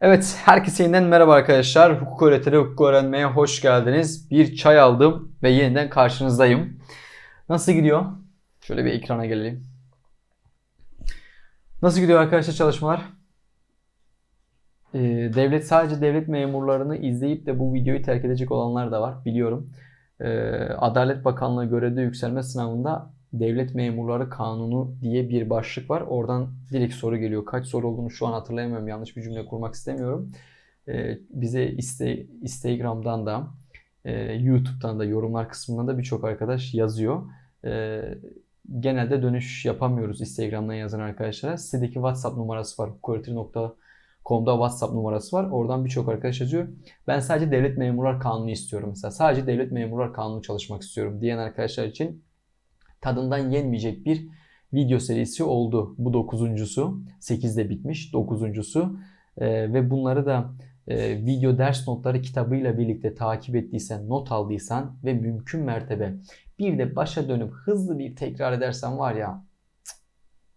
Evet, herkese yeniden merhaba arkadaşlar. Hukuk öğretiri, hukuk öğrenmeye hoş geldiniz. Bir çay aldım ve yeniden karşınızdayım. Nasıl gidiyor? Şöyle bir ekrana gelelim. Nasıl gidiyor arkadaşlar çalışmalar? Ee, devlet sadece devlet memurlarını izleyip de bu videoyu terk edecek olanlar da var biliyorum. Ee, Adalet Bakanlığı görevde yükselme sınavında devlet memurları kanunu diye bir başlık var. Oradan direkt soru geliyor. Kaç soru olduğunu şu an hatırlayamıyorum. Yanlış bir cümle kurmak istemiyorum. Ee, bize iste, Instagram'dan da e, YouTube'dan da yorumlar kısmından da birçok arkadaş yazıyor. Ee, genelde dönüş yapamıyoruz Instagram'dan yazan arkadaşlara. Sitedeki WhatsApp numarası var. hukuköğretir.com'da WhatsApp numarası var. Oradan birçok arkadaş yazıyor. Ben sadece devlet memurlar kanunu istiyorum mesela. Sadece devlet memurlar kanunu çalışmak istiyorum diyen arkadaşlar için tadından yenmeyecek bir video serisi oldu. Bu dokuzuncusu. 8'de bitmiş. Dokuzuncusu. Ee, ve bunları da e, video ders notları kitabıyla birlikte takip ettiysen, not aldıysan ve mümkün mertebe bir de başa dönüp hızlı bir tekrar edersen var ya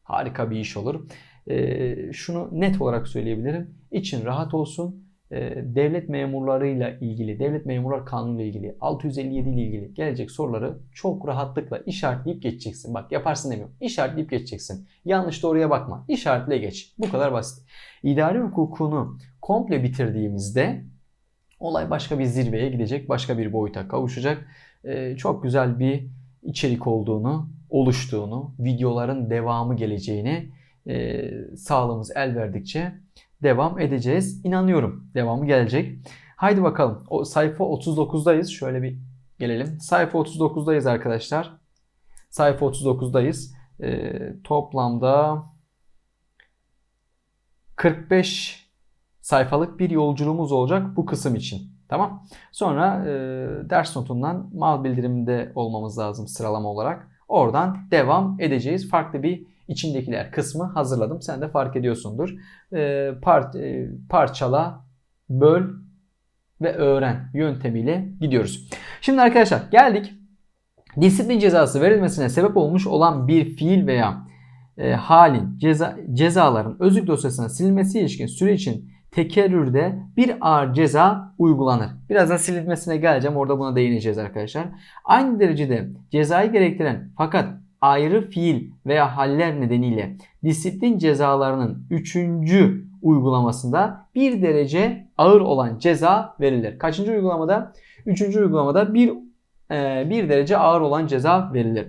harika bir iş olur. Ee, şunu net olarak söyleyebilirim. İçin rahat olsun. Ee, devlet memurlarıyla ilgili, devlet memurlar kanunu ile ilgili, 657 ile ilgili gelecek soruları çok rahatlıkla işaretleyip geçeceksin. Bak yaparsın demiyorum. İşaretleyip geçeceksin. Yanlış doğruya bakma. İşaretle geç. Bu kadar basit. İdari hukukunu komple bitirdiğimizde olay başka bir zirveye gidecek. Başka bir boyuta kavuşacak. Ee, çok güzel bir içerik olduğunu, oluştuğunu, videoların devamı geleceğini e, sağlığımız el verdikçe devam edeceğiz. İnanıyorum devamı gelecek. Haydi bakalım. O sayfa 39'dayız. Şöyle bir gelelim. Sayfa 39'dayız arkadaşlar. Sayfa 39'dayız. Ee, toplamda 45 sayfalık bir yolculuğumuz olacak bu kısım için. Tamam. Sonra e, ders notundan mal bildiriminde olmamız lazım sıralama olarak. Oradan devam edeceğiz. Farklı bir içindekiler kısmı hazırladım. Sen de fark ediyorsundur. E, part, e, parçala, böl ve öğren yöntemiyle gidiyoruz. Şimdi arkadaşlar geldik. Disiplin cezası verilmesine sebep olmuş olan bir fiil veya e, halin ceza, cezaların özlük dosyasına silinmesi ilişkin süre için tekerrürde bir ağır ceza uygulanır. Birazdan silinmesine geleceğim. Orada buna değineceğiz arkadaşlar. Aynı derecede cezayı gerektiren fakat ayrı fiil veya haller nedeniyle disiplin cezalarının üçüncü uygulamasında bir derece ağır olan ceza verilir. Kaçıncı uygulamada? Üçüncü uygulamada bir, e, bir derece ağır olan ceza verilir.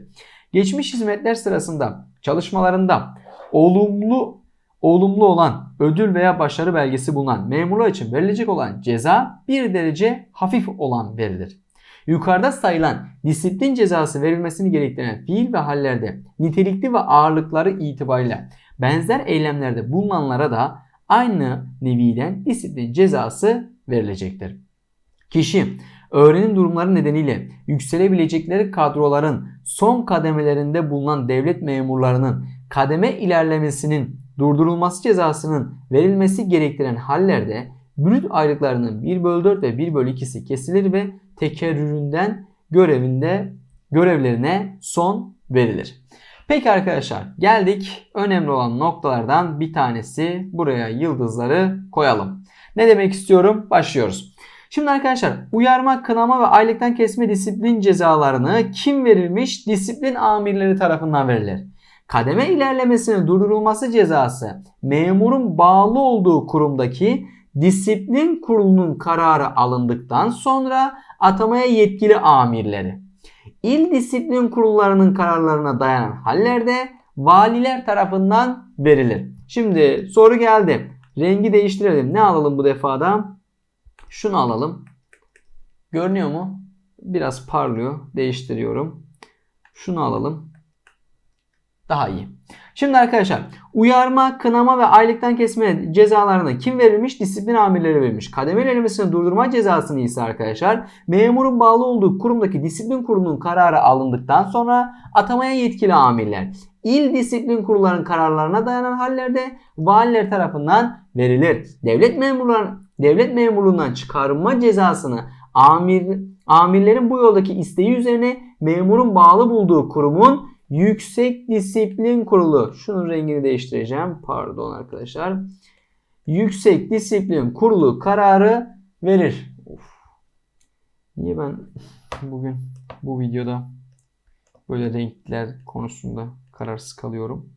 Geçmiş hizmetler sırasında çalışmalarında olumlu olumlu olan ödül veya başarı belgesi bulunan memurlar için verilecek olan ceza bir derece hafif olan verilir. Yukarıda sayılan disiplin cezası verilmesini gerektiren fiil ve hallerde nitelikli ve ağırlıkları itibariyle benzer eylemlerde bulunanlara da aynı neviden disiplin cezası verilecektir. Kişi öğrenim durumları nedeniyle yükselebilecekleri kadroların son kademelerinde bulunan devlet memurlarının kademe ilerlemesinin durdurulması cezasının verilmesi gerektiren hallerde brüt aylıklarının 1 bölü 4 ve 1 bölü 2'si kesilir ve tekerrüründen görevinde görevlerine son verilir. Peki arkadaşlar geldik önemli olan noktalardan bir tanesi buraya yıldızları koyalım. Ne demek istiyorum? Başlıyoruz. Şimdi arkadaşlar uyarma, kınama ve aylıktan kesme disiplin cezalarını kim verilmiş? Disiplin amirleri tarafından verilir. Kademe ilerlemesinin durdurulması cezası memurun bağlı olduğu kurumdaki disiplin kurulunun kararı alındıktan sonra atamaya yetkili amirleri. İl disiplin kurullarının kararlarına dayanan hallerde valiler tarafından verilir. Şimdi soru geldi. Rengi değiştirelim. Ne alalım bu defada? Şunu alalım. Görünüyor mu? Biraz parlıyor. Değiştiriyorum. Şunu alalım. Daha iyi. Şimdi arkadaşlar uyarma, kınama ve aylıktan kesme cezalarına kim verilmiş? Disiplin amirleri verilmiş. Kademe ilerlemesini durdurma cezasını ise arkadaşlar memurun bağlı olduğu kurumdaki disiplin kurulunun kararı alındıktan sonra atamaya yetkili amirler. İl disiplin kurullarının kararlarına dayanan hallerde valiler tarafından verilir. Devlet memurları devlet memurluğundan çıkarma cezasını amir amirlerin bu yoldaki isteği üzerine memurun bağlı bulduğu kurumun Yüksek Disiplin Kurulu. Şunun rengini değiştireceğim. Pardon arkadaşlar. Yüksek Disiplin Kurulu kararı verir. Of. Niye ben bugün bu videoda böyle renkler konusunda kararsız kalıyorum?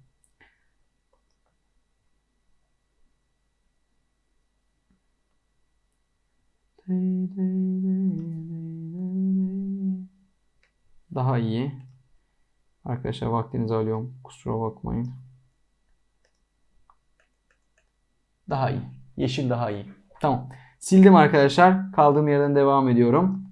Daha iyi. Arkadaşlar vaktinizi alıyorum. Kusura bakmayın. Daha iyi. Yeşil daha iyi. Tamam. Sildim arkadaşlar. Kaldığım yerden devam ediyorum.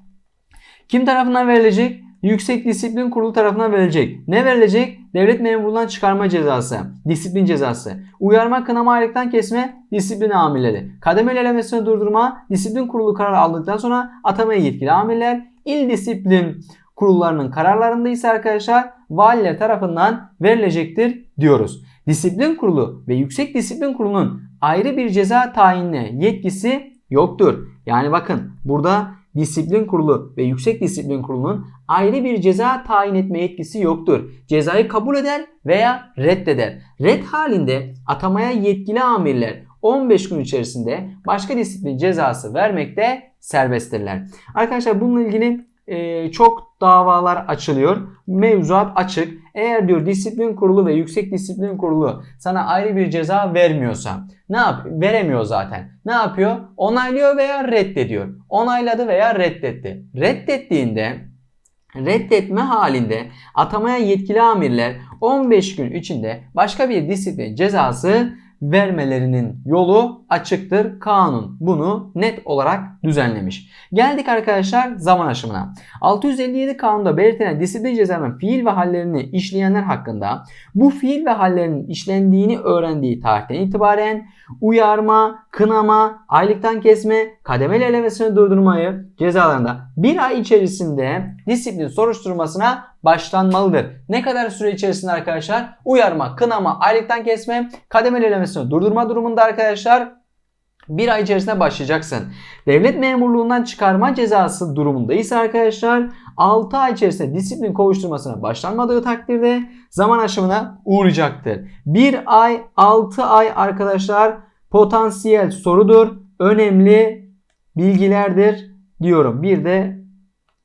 Kim tarafından verilecek? Yüksek Disiplin Kurulu tarafından verilecek. Ne verilecek? Devlet memurluğundan çıkarma cezası, disiplin cezası, uyarma, kınama, aylıktan kesme, disiplin amirleri, kademeli elemesini durdurma, disiplin kurulu kararı aldıktan sonra atamaya yetkili amirler, il disiplin kurullarının kararlarında ise arkadaşlar valiler tarafından verilecektir diyoruz. Disiplin kurulu ve yüksek disiplin kurulunun ayrı bir ceza tayinine yetkisi yoktur. Yani bakın burada disiplin kurulu ve yüksek disiplin kurulunun ayrı bir ceza tayin etme yetkisi yoktur. Cezayı kabul eder veya reddeder. Red halinde atamaya yetkili amirler 15 gün içerisinde başka disiplin cezası vermekte serbesttirler. Arkadaşlar bununla ilgili e, çok davalar açılıyor. Mevzuat açık. Eğer diyor disiplin kurulu ve yüksek disiplin kurulu sana ayrı bir ceza vermiyorsa ne yap? Veremiyor zaten. Ne yapıyor? Onaylıyor veya reddediyor. Onayladı veya reddetti. Reddettiğinde reddetme halinde atamaya yetkili amirler 15 gün içinde başka bir disiplin cezası vermelerinin yolu açıktır. Kanun bunu net olarak düzenlemiş. Geldik arkadaşlar zaman aşımına. 657 kanunda belirtilen disiplin cezalarının fiil ve hallerini işleyenler hakkında bu fiil ve hallerinin işlendiğini öğrendiği tarihten itibaren uyarma, kınama, aylıktan kesme, kademeli elemesini durdurmayı cezalarında bir ay içerisinde disiplin soruşturmasına başlanmalıdır. Ne kadar süre içerisinde arkadaşlar? Uyarma, kınama, aylıktan kesme, kademeli elemesini durdurma durumunda arkadaşlar bir ay içerisinde başlayacaksın. Devlet memurluğundan çıkarma cezası durumunda ise arkadaşlar 6 ay içerisinde disiplin kovuşturmasına başlanmadığı takdirde zaman aşımına uğrayacaktır. 1 ay 6 ay arkadaşlar potansiyel sorudur. Önemli bilgilerdir diyorum. Bir de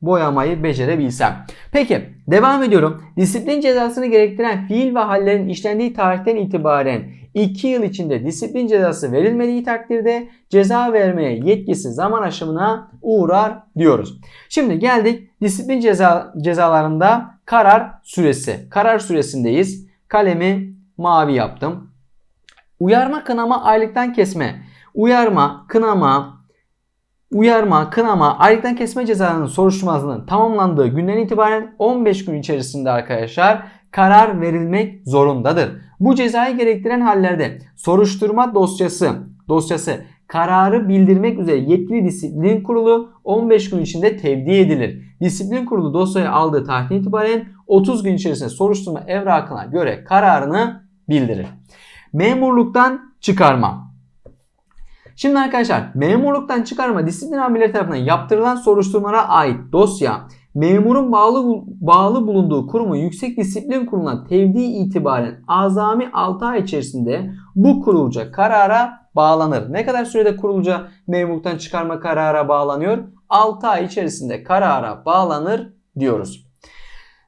boyamayı becerebilsem. Peki devam ediyorum. Disiplin cezasını gerektiren fiil ve hallerin işlendiği tarihten itibaren 2 yıl içinde disiplin cezası verilmediği takdirde ceza vermeye yetkisi zaman aşımına uğrar diyoruz. Şimdi geldik disiplin ceza, cezalarında karar süresi. Karar süresindeyiz. Kalemi mavi yaptım. Uyarma, kınama, aylıktan kesme. Uyarma, kınama, uyarma, kınama, aylıktan kesme cezalarının soruşturmasının tamamlandığı günden itibaren 15 gün içerisinde arkadaşlar karar verilmek zorundadır. Bu cezayı gerektiren hallerde soruşturma dosyası dosyası kararı bildirmek üzere yetkili disiplin kurulu 15 gün içinde tevdi edilir. Disiplin kurulu dosyayı aldığı tarihten itibaren 30 gün içerisinde soruşturma evrakına göre kararını bildirir. Memurluktan çıkarma. Şimdi arkadaşlar memurluktan çıkarma disiplin amirleri tarafından yaptırılan soruşturmalara ait dosya memurun bağlı bağlı bulunduğu kurumu Yüksek Disiplin Kurulu'na tevdi itibaren azami 6 ay içerisinde bu kurulca karara bağlanır. Ne kadar sürede kurulca memurluktan çıkarma karara bağlanıyor? 6 ay içerisinde karara bağlanır diyoruz.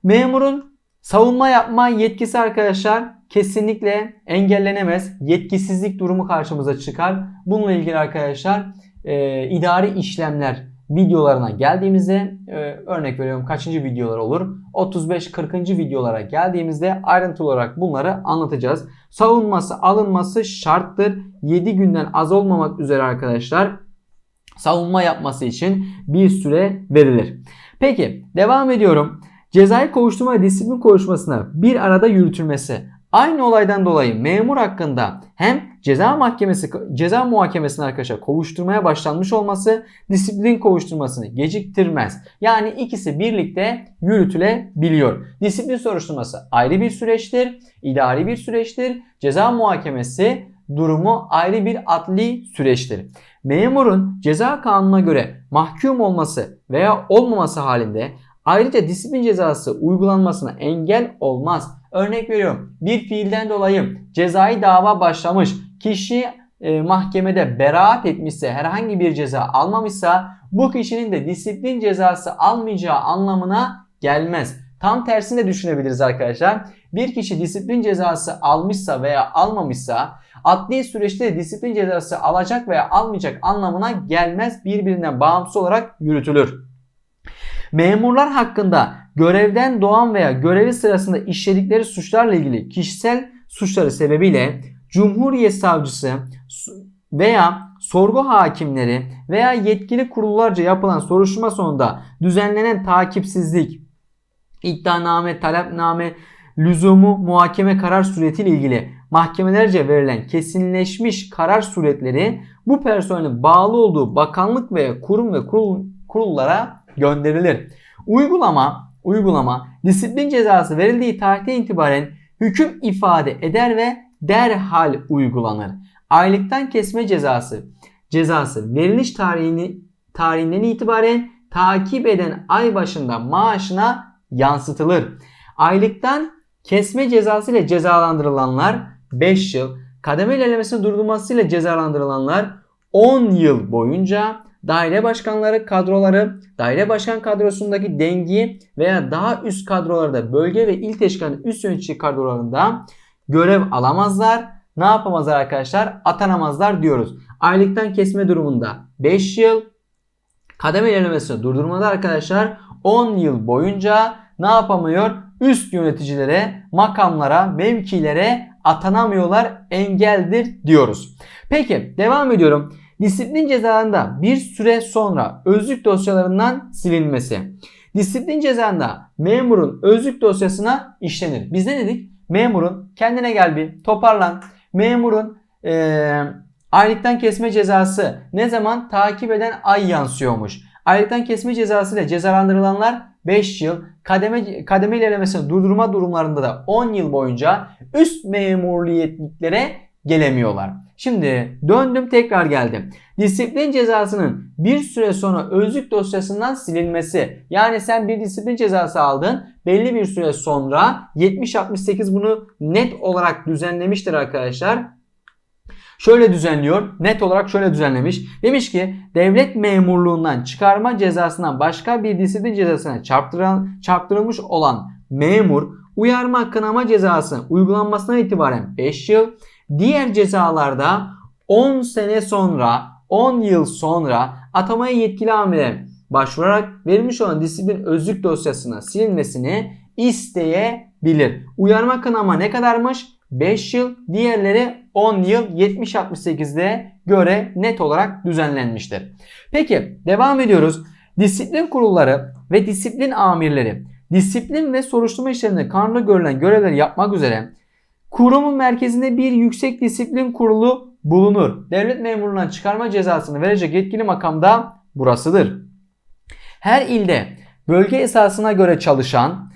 Memurun savunma yapma yetkisi arkadaşlar kesinlikle engellenemez. Yetkisizlik durumu karşımıza çıkar. Bununla ilgili arkadaşlar e, idari işlemler videolarına geldiğimizde e, örnek veriyorum kaçıncı videolar olur? 35-40. videolara geldiğimizde ayrıntılı olarak bunları anlatacağız. Savunması alınması şarttır. 7 günden az olmamak üzere arkadaşlar savunma yapması için bir süre verilir. Peki devam ediyorum. Cezai kovuşturma ve disiplin kovuşmasına bir arada yürütülmesi. Aynı olaydan dolayı memur hakkında hem ceza mahkemesi ceza muhakemesinin arkadaşlar kovuşturmaya başlanmış olması disiplin kovuşturmasını geciktirmez. Yani ikisi birlikte yürütülebiliyor. Disiplin soruşturması ayrı bir süreçtir, idari bir süreçtir. Ceza muhakemesi durumu ayrı bir adli süreçtir. Memurun ceza kanununa göre mahkum olması veya olmaması halinde ayrıca disiplin cezası uygulanmasına engel olmaz. Örnek veriyorum bir fiilden dolayı cezai dava başlamış kişi e, mahkemede beraat etmişse, herhangi bir ceza almamışsa bu kişinin de disiplin cezası almayacağı anlamına gelmez. Tam tersini de düşünebiliriz arkadaşlar. Bir kişi disiplin cezası almışsa veya almamışsa adli süreçte disiplin cezası alacak veya almayacak anlamına gelmez. Birbirinden bağımsız olarak yürütülür. Memurlar hakkında görevden doğan veya görevi sırasında işledikleri suçlarla ilgili kişisel suçları sebebiyle Cumhuriyet Savcısı veya sorgu hakimleri veya yetkili kurullarca yapılan soruşturma sonunda düzenlenen takipsizlik, iddianame, talepname, lüzumu muhakeme karar suretiyle ilgili mahkemelerce verilen kesinleşmiş karar suretleri bu personelin bağlı olduğu bakanlık ve kurum ve kurul, kurullara gönderilir. Uygulama, uygulama disiplin cezası verildiği tarihten itibaren hüküm ifade eder ve derhal uygulanır. Aylıktan kesme cezası cezası veriliş tarihini tarihinden itibaren takip eden ay başında maaşına yansıtılır. Aylıktan kesme cezası ile cezalandırılanlar 5 yıl, kademe ilerlemesinin durdurulması ile cezalandırılanlar 10 yıl boyunca daire başkanları kadroları, daire başkan kadrosundaki dengi veya daha üst kadrolarda bölge ve il teşkilatı üst yönetici kadrolarında görev alamazlar. Ne yapamazlar arkadaşlar? Atanamazlar diyoruz. Aylıktan kesme durumunda 5 yıl, kademe ilerlemesini durdurmada arkadaşlar 10 yıl boyunca ne yapamıyor? Üst yöneticilere, makamlara, mevkilere atanamıyorlar, engeldir diyoruz. Peki devam ediyorum. Disiplin cezalarında bir süre sonra özlük dosyalarından silinmesi. Disiplin cezalarında memurun özlük dosyasına işlenir. Biz ne dedik? Memurun kendine gel bir toparlan. Memurun ee, aylıktan kesme cezası ne zaman takip eden ay yansıyormuş. Aylıktan kesme cezası ile cezalandırılanlar 5 yıl, kademe, kademe ilerlemesini durdurma durumlarında da 10 yıl boyunca üst memuriyetliklere gelemiyorlar. Şimdi döndüm tekrar geldim. Disiplin cezasının bir süre sonra özlük dosyasından silinmesi. Yani sen bir disiplin cezası aldın. Belli bir süre sonra 70-68 bunu net olarak düzenlemiştir arkadaşlar. Şöyle düzenliyor. Net olarak şöyle düzenlemiş. Demiş ki devlet memurluğundan çıkarma cezasından başka bir disiplin cezasına çarptırılmış olan memur uyarma kınama cezasının uygulanmasına itibaren 5 yıl Diğer cezalarda 10 sene sonra 10 yıl sonra atamaya yetkili amire başvurarak verilmiş olan disiplin özlük dosyasına silinmesini isteyebilir. Uyarma kınama ne kadarmış? 5 yıl, diğerleri 10 yıl 70-68'de göre net olarak düzenlenmiştir. Peki devam ediyoruz. Disiplin kurulları ve disiplin amirleri disiplin ve soruşturma işlerinde kanunda görülen görevleri yapmak üzere Kurumun merkezinde bir yüksek disiplin kurulu bulunur. Devlet memurundan çıkarma cezasını verecek yetkili makam da burasıdır. Her ilde bölge esasına göre çalışan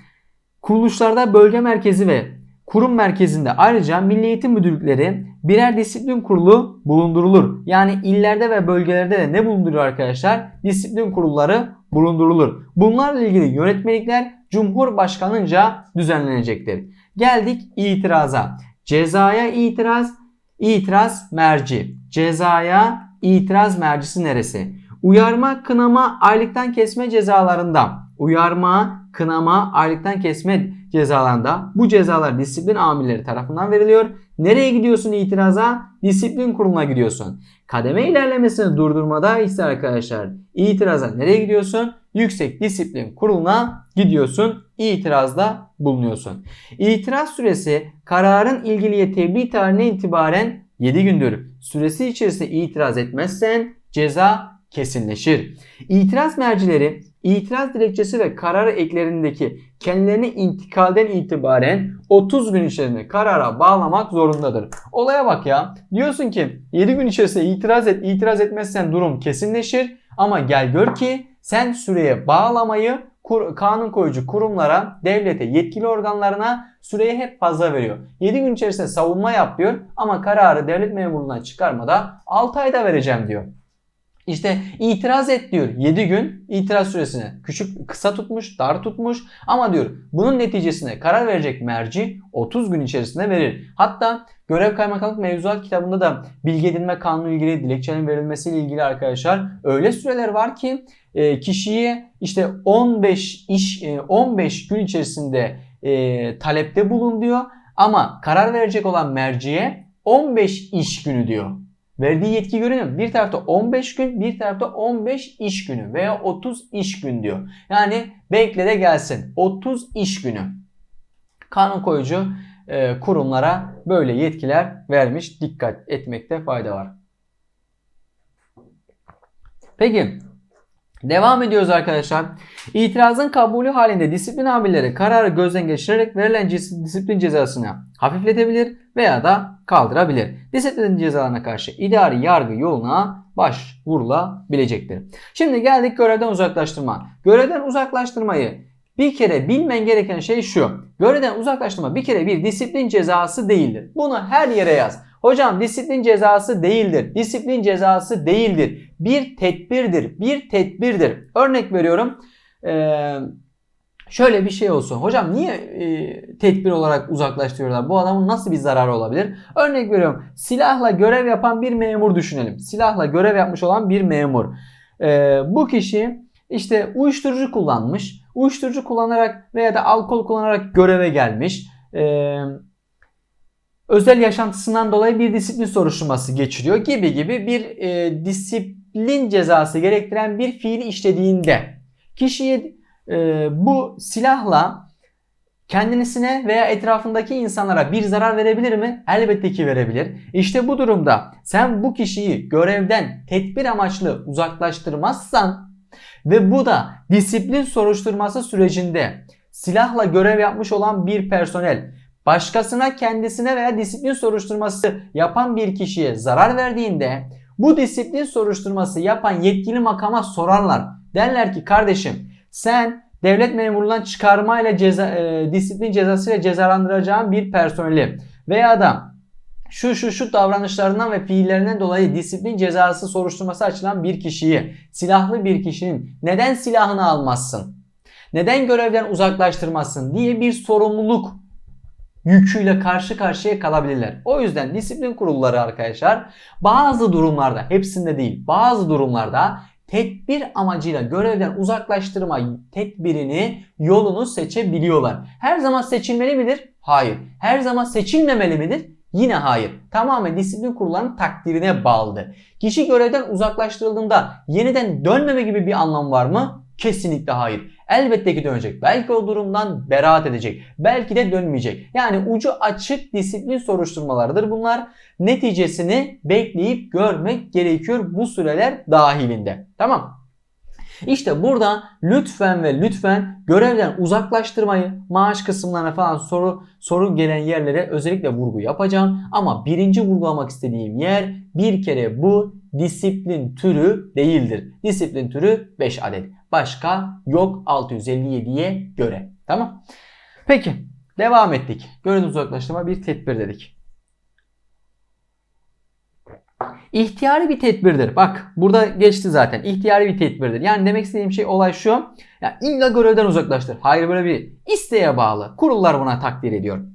kuruluşlarda bölge merkezi ve kurum merkezinde ayrıca Milli Eğitim Müdürlükleri birer disiplin kurulu bulundurulur. Yani illerde ve bölgelerde de ne bulunduruyor arkadaşlar? Disiplin kurulları bulundurulur. Bunlarla ilgili yönetmelikler Cumhurbaşkanınca düzenlenecektir. Geldik itiraza. Cezaya itiraz, itiraz merci. Cezaya itiraz mercisi neresi? Uyarma, kınama, aylıktan kesme cezalarında. Uyarma, kınama, aylıktan kesme cezalarında bu cezalar disiplin amirleri tarafından veriliyor. Nereye gidiyorsun itiraza? Disiplin kuruluna gidiyorsun. Kademe ilerlemesini durdurmada ise arkadaşlar itiraza nereye gidiyorsun? Yüksek Disiplin Kurulu'na gidiyorsun. itirazda bulunuyorsun. İtiraz süresi kararın ilgiliye tebliğ tarihine itibaren 7 gündür. Süresi içerisinde itiraz etmezsen ceza kesinleşir. İtiraz mercileri itiraz dilekçesi ve karar eklerindeki kendilerini intikalden itibaren 30 gün içerisinde karara bağlamak zorundadır. Olaya bak ya. Diyorsun ki 7 gün içerisinde itiraz et, itiraz etmezsen durum kesinleşir. Ama gel gör ki sen süreye bağlamayı kanun koyucu kurumlara, devlete, yetkili organlarına süreyi hep fazla veriyor. 7 gün içerisinde savunma yap diyor ama kararı devlet memurluğundan çıkarmada 6 ayda vereceğim diyor. İşte itiraz et diyor 7 gün itiraz süresini küçük kısa tutmuş dar tutmuş ama diyor bunun neticesine karar verecek merci 30 gün içerisinde verir. Hatta görev kaymakamlık mevzuat kitabında da bilgi edinme kanunu ilgili dilekçenin verilmesiyle ilgili arkadaşlar öyle süreler var ki e, kişiye işte 15 iş 15 gün içerisinde e, talepte bulun diyor ama karar verecek olan merciye 15 iş günü diyor. Verdiği yetki görünüyor? Bir tarafta 15 gün, bir tarafta 15 iş günü veya 30 iş gün diyor. Yani bekle de gelsin. 30 iş günü. Kanun koyucu e, kurumlara böyle yetkiler vermiş. Dikkat etmekte fayda var. Peki Devam ediyoruz arkadaşlar. İtirazın kabulü halinde disiplin amirleri kararı gözden geçirerek verilen disiplin cezasını hafifletebilir veya da kaldırabilir. Disiplin cezalarına karşı idari yargı yoluna başvurulabilecektir. Şimdi geldik görevden uzaklaştırma. Görevden uzaklaştırmayı bir kere bilmen gereken şey şu. Görevden uzaklaştırma bir kere bir disiplin cezası değildir. Bunu her yere yaz. Hocam disiplin cezası değildir. Disiplin cezası değildir. Bir tedbirdir. Bir tedbirdir. Örnek veriyorum. Ee, şöyle bir şey olsun. Hocam niye e, tedbir olarak uzaklaştırıyorlar? Bu adamın nasıl bir zararı olabilir? Örnek veriyorum. Silahla görev yapan bir memur düşünelim. Silahla görev yapmış olan bir memur. Ee, bu kişi işte uyuşturucu kullanmış. Uyuşturucu kullanarak veya da alkol kullanarak göreve gelmiş. Eee özel yaşantısından dolayı bir disiplin soruşturması geçiriyor gibi gibi bir e, disiplin cezası gerektiren bir fiil işlediğinde kişiye e, bu silahla kendisine veya etrafındaki insanlara bir zarar verebilir mi? Elbette ki verebilir. İşte bu durumda sen bu kişiyi görevden tedbir amaçlı uzaklaştırmazsan ve bu da disiplin soruşturması sürecinde silahla görev yapmış olan bir personel başkasına kendisine veya disiplin soruşturması yapan bir kişiye zarar verdiğinde bu disiplin soruşturması yapan yetkili makama sorarlar. Derler ki kardeşim sen devlet memurundan çıkarmayla ceza, e, disiplin cezasıyla cezalandıracağın bir personeli veya da şu şu şu davranışlarından ve fiillerinden dolayı disiplin cezası soruşturması açılan bir kişiyi, silahlı bir kişinin neden silahını almazsın? Neden görevden uzaklaştırmazsın diye bir sorumluluk yüküyle karşı karşıya kalabilirler. O yüzden disiplin kurulları arkadaşlar bazı durumlarda hepsinde değil bazı durumlarda tedbir amacıyla görevden uzaklaştırma tedbirini yolunu seçebiliyorlar. Her zaman seçilmeli midir? Hayır. Her zaman seçilmemeli midir? Yine hayır. Tamamen disiplin kurullarının takdirine bağlıdır. Kişi görevden uzaklaştırıldığında yeniden dönmeme gibi bir anlam var mı? Kesinlikle hayır. Elbette ki dönecek. Belki o durumdan beraat edecek. Belki de dönmeyecek. Yani ucu açık disiplin soruşturmalarıdır bunlar. Neticesini bekleyip görmek gerekiyor bu süreler dahilinde. Tamam. İşte burada lütfen ve lütfen görevden uzaklaştırmayı, maaş kısımlarına falan soru sorun gelen yerlere özellikle vurgu yapacağım. Ama birinci vurgulamak istediğim yer bir kere bu disiplin türü değildir. Disiplin türü 5 adet. Başka yok 657'ye göre. Tamam. Peki devam ettik. Görevden uzaklaştırma bir tedbir dedik. İhtiyari bir tedbirdir. Bak burada geçti zaten. İhtiyari bir tedbirdir. Yani demek istediğim şey olay şu. Ya illa görevden uzaklaştır. Hayır böyle bir isteğe bağlı. Kurullar buna takdir ediyor.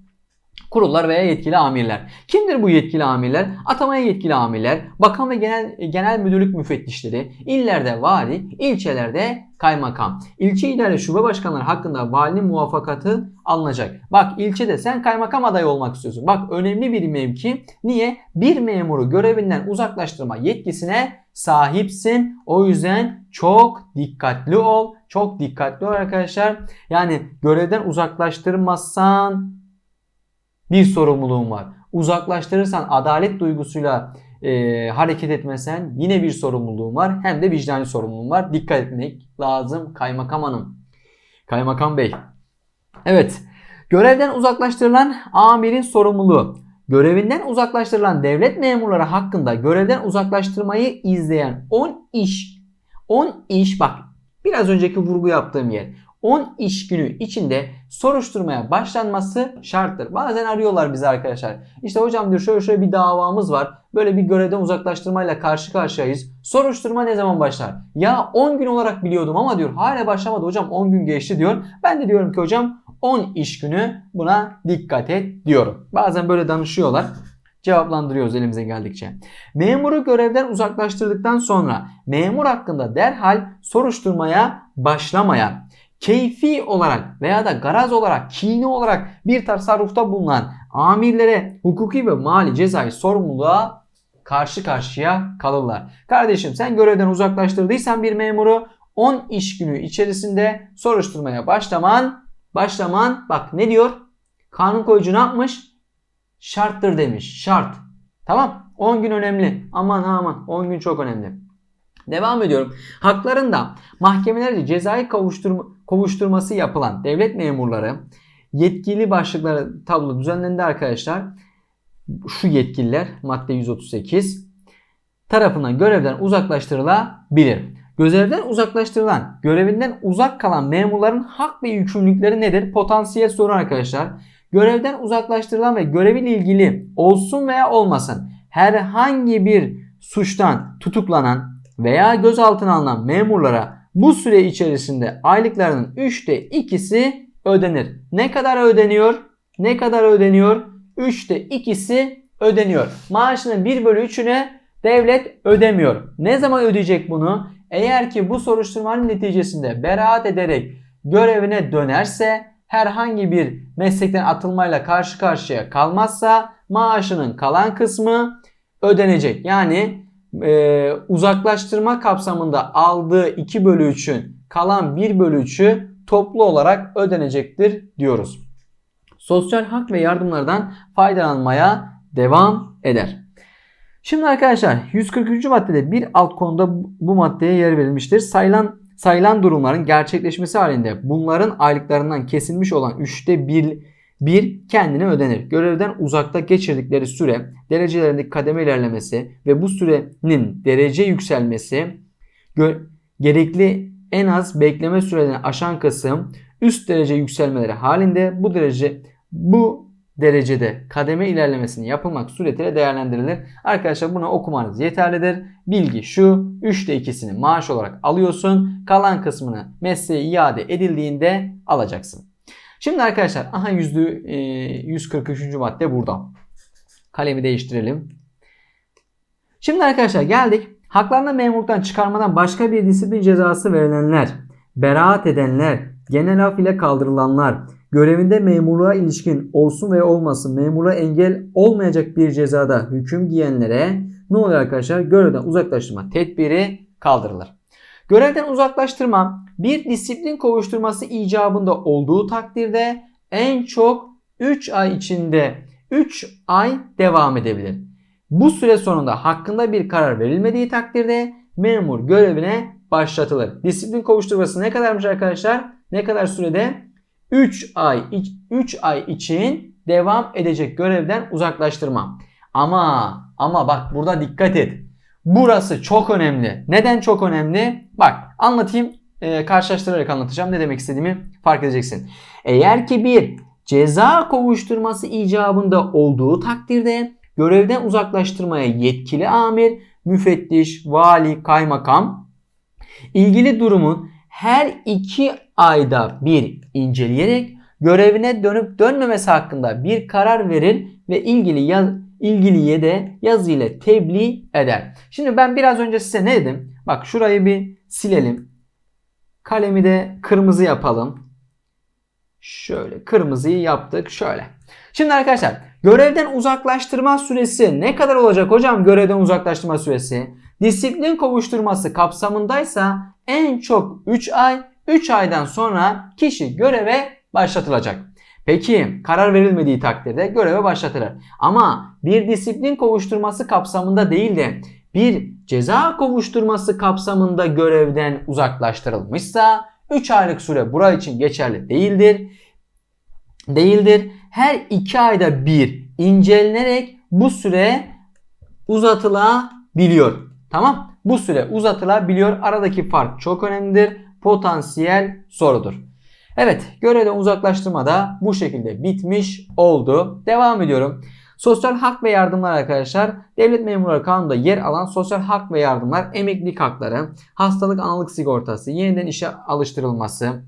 Kurullar veya yetkili amirler. Kimdir bu yetkili amirler? Atamaya yetkili amirler, bakan ve genel genel müdürlük müfettişleri, illerde vali, ilçelerde kaymakam. İlçe idare şube başkanları hakkında valinin muvaffakatı alınacak. Bak ilçede sen kaymakam adayı olmak istiyorsun. Bak önemli bir mevki. Niye? Bir memuru görevinden uzaklaştırma yetkisine sahipsin. O yüzden çok dikkatli ol. Çok dikkatli ol arkadaşlar. Yani görevden uzaklaştırmazsan bir sorumluluğun var. Uzaklaştırırsan adalet duygusuyla e, hareket etmesen yine bir sorumluluğun var. Hem de vicdani sorumluluğun var. Dikkat etmek lazım kaymakam hanım. Kaymakam bey. Evet. Görevden uzaklaştırılan amirin sorumluluğu. Görevinden uzaklaştırılan devlet memurları hakkında görevden uzaklaştırmayı izleyen 10 iş 10 iş bak biraz önceki vurgu yaptığım yer. 10 iş günü içinde soruşturmaya başlanması şarttır. Bazen arıyorlar bizi arkadaşlar. İşte hocam diyor şöyle şöyle bir davamız var. Böyle bir görevden uzaklaştırmayla karşı karşıyayız. Soruşturma ne zaman başlar? Ya 10 gün olarak biliyordum ama diyor hala başlamadı hocam 10 gün geçti diyor. Ben de diyorum ki hocam 10 iş günü buna dikkat et diyorum. Bazen böyle danışıyorlar cevaplandırıyoruz elimize geldikçe. Memuru görevden uzaklaştırdıktan sonra memur hakkında derhal soruşturmaya başlamayan, keyfi olarak veya da garaz olarak, kini olarak bir tasarrufta bulunan amirlere hukuki ve mali cezai sorumluluğa karşı karşıya kalırlar. Kardeşim sen görevden uzaklaştırdıysan bir memuru 10 iş günü içerisinde soruşturmaya başlaman, başlaman bak ne diyor? Kanun koyucu ne yapmış? şarttır demiş. Şart. Tamam. 10 gün önemli. Aman aman 10 gün çok önemli. Devam ediyorum. Haklarında mahkemelerce cezai kavuşturma, kovuşturması yapılan devlet memurları yetkili başlıkları tablo düzenlendi arkadaşlar. Şu yetkililer madde 138 tarafından görevden uzaklaştırılabilir. Görevden uzaklaştırılan, görevinden uzak kalan memurların hak ve yükümlülükleri nedir? Potansiyel soru arkadaşlar görevden uzaklaştırılan ve göreviyle ilgili olsun veya olmasın herhangi bir suçtan tutuklanan veya gözaltına alınan memurlara bu süre içerisinde aylıklarının 3'te 2'si ödenir. Ne kadar ödeniyor? Ne kadar ödeniyor? 3'te 2'si ödeniyor. Maaşının 1 bölü 3'üne devlet ödemiyor. Ne zaman ödeyecek bunu? Eğer ki bu soruşturmanın neticesinde beraat ederek görevine dönerse herhangi bir meslekten atılmayla karşı karşıya kalmazsa maaşının kalan kısmı ödenecek. Yani e, uzaklaştırma kapsamında aldığı 2 bölü 3'ün kalan 1 bölü 3'ü toplu olarak ödenecektir diyoruz. Sosyal hak ve yardımlardan faydalanmaya devam eder. Şimdi arkadaşlar 143. maddede bir alt konuda bu maddeye yer verilmiştir. Sayılan sayılan durumların gerçekleşmesi halinde bunların aylıklarından kesilmiş olan üçte bir, bir kendine ödenir. Görevden uzakta geçirdikleri süre, derecelerindeki kademe ilerlemesi ve bu sürenin derece yükselmesi gerekli en az bekleme sürelerini aşan kısım üst derece yükselmeleri halinde bu derece bu derecede kademe ilerlemesinin yapılmak suretiyle değerlendirilir. Arkadaşlar bunu okumanız yeterlidir. Bilgi şu 3'te 2'sini maaş olarak alıyorsun. Kalan kısmını mesleğe iade edildiğinde alacaksın. Şimdi arkadaşlar aha yüzde 143. madde burada. Kalemi değiştirelim. Şimdi arkadaşlar geldik. Haklarında memurluktan çıkarmadan başka bir disiplin cezası verilenler, beraat edenler, genel af ile kaldırılanlar, görevinde memurluğa ilişkin olsun veya olmasın memurluğa engel olmayacak bir cezada hüküm giyenlere ne oluyor arkadaşlar? Görevden uzaklaştırma tedbiri kaldırılır. Görevden uzaklaştırma bir disiplin kovuşturması icabında olduğu takdirde en çok 3 ay içinde 3 ay devam edebilir. Bu süre sonunda hakkında bir karar verilmediği takdirde memur görevine başlatılır. Disiplin kovuşturması ne kadarmış arkadaşlar? Ne kadar sürede? 3 ay 3 ay için devam edecek görevden uzaklaştırma. Ama ama bak burada dikkat et. Burası çok önemli. Neden çok önemli? Bak anlatayım e, karşılaştırarak anlatacağım. Ne demek istediğimi fark edeceksin. Eğer ki bir ceza kovuşturması icabında olduğu takdirde görevden uzaklaştırmaya yetkili amir, müfettiş, vali, kaymakam ilgili durumun her iki ayda bir inceleyerek görevine dönüp dönmemesi hakkında bir karar verir ve ilgili yaz, ilgiliye de yazı ile tebliğ eder. Şimdi ben biraz önce size ne dedim? Bak şurayı bir silelim. Kalemi de kırmızı yapalım. Şöyle kırmızıyı yaptık şöyle. Şimdi arkadaşlar görevden uzaklaştırma süresi ne kadar olacak hocam görevden uzaklaştırma süresi? Disiplin kovuşturması kapsamındaysa en çok 3 ay 3 aydan sonra kişi göreve başlatılacak. Peki karar verilmediği takdirde göreve başlatılır. Ama bir disiplin kovuşturması kapsamında değil de bir ceza kovuşturması kapsamında görevden uzaklaştırılmışsa 3 aylık süre bura için geçerli değildir. Değildir. Her 2 ayda bir incelenerek bu süre uzatılabiliyor. Tamam? Bu süre uzatılabiliyor. Aradaki fark çok önemlidir potansiyel sorudur. Evet, görevden uzaklaştırma da bu şekilde bitmiş oldu. Devam ediyorum. Sosyal hak ve yardımlar arkadaşlar. Devlet memurları kanununda yer alan sosyal hak ve yardımlar emeklilik hakları, hastalık analık sigortası, yeniden işe alıştırılması,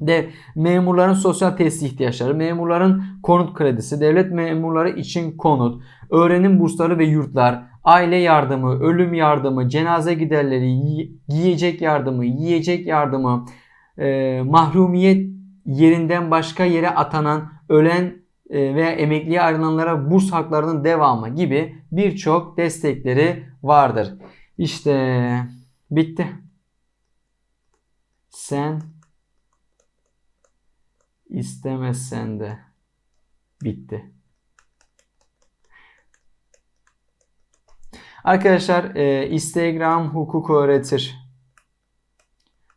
de memurların sosyal tesis ihtiyaçları, memurların konut kredisi, devlet memurları için konut, öğrenim bursları ve yurtlar, aile yardımı, ölüm yardımı, cenaze giderleri, giyecek yardımı, yiyecek yardımı, e, mahrumiyet yerinden başka yere atanan, ölen veya emekliye ayrılanlara burs haklarının devamı gibi birçok destekleri vardır. İşte bitti. Sen istemezsen de bitti. Arkadaşlar e, Instagram hukuk öğretir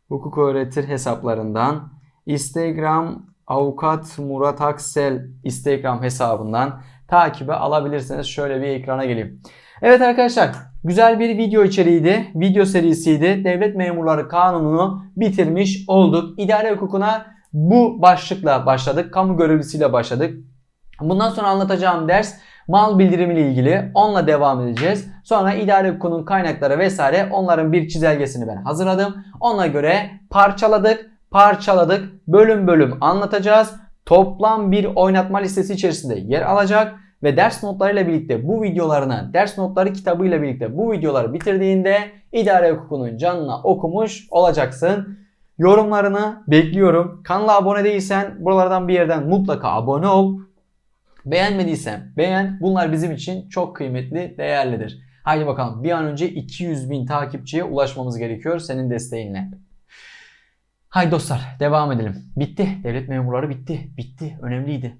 hukuk öğretir hesaplarından Instagram avukat Murat Aksel Instagram hesabından takibe alabilirsiniz. Şöyle bir ekrana geleyim. Evet arkadaşlar güzel bir video içeriğiydi. Video serisiydi. Devlet memurları kanununu bitirmiş olduk. İdare hukukuna bu başlıkla başladık. Kamu görevlisiyle başladık. Bundan sonra anlatacağım ders mal bildirimi ile ilgili. Onunla devam edeceğiz. Sonra idare hukukunun kaynakları vesaire onların bir çizelgesini ben hazırladım. Ona göre parçaladık, parçaladık, bölüm bölüm anlatacağız. Toplam bir oynatma listesi içerisinde yer alacak ve ders notlarıyla birlikte bu videolarını, ders notları kitabıyla birlikte bu videoları bitirdiğinde idare hukukunun canına okumuş olacaksın. Yorumlarını bekliyorum. Kanala abone değilsen buralardan bir yerden mutlaka abone ol. Beğenmediysen beğen. Bunlar bizim için çok kıymetli, değerlidir. Haydi bakalım bir an önce 200 bin takipçiye ulaşmamız gerekiyor senin desteğinle. Haydi dostlar devam edelim. Bitti. Devlet memurları bitti. Bitti. Önemliydi.